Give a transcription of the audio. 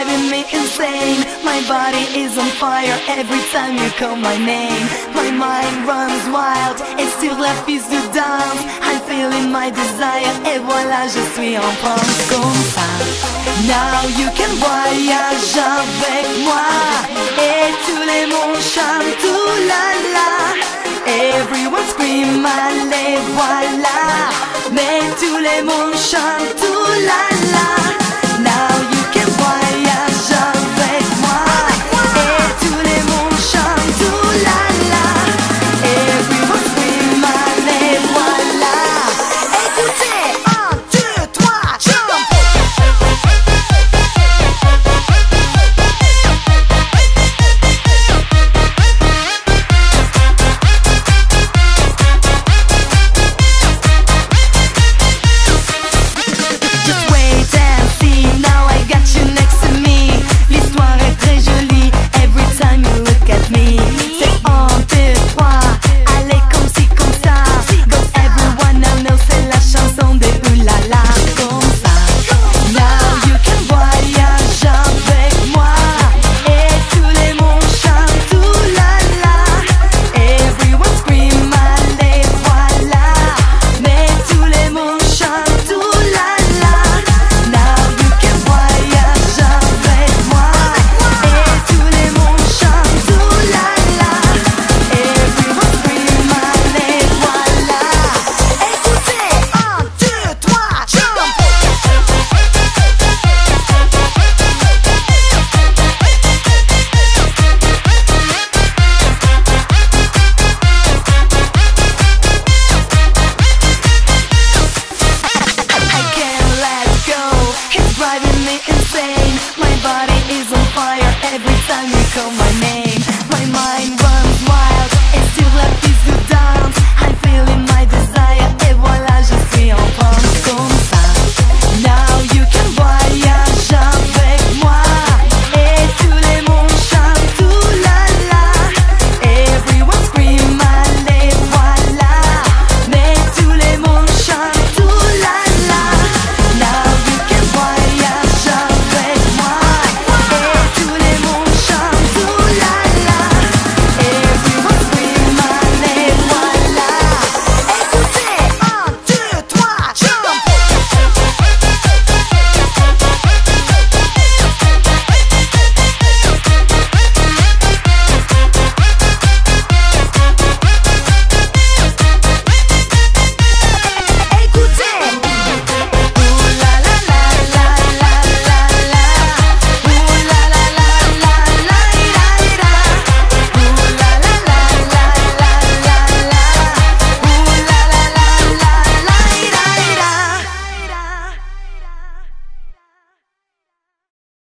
driving me insane. My body is on fire every time you call my name. My mind runs wild. Et sur la piste de danse, I'm feeling my desire. Et voilà, je suis en ça. Now you can voyage avec moi. Et tous les mondes chantent tout. Everyone scream, allez voilà. Mais tous les mondes chantent tout. time you call my name, my mind.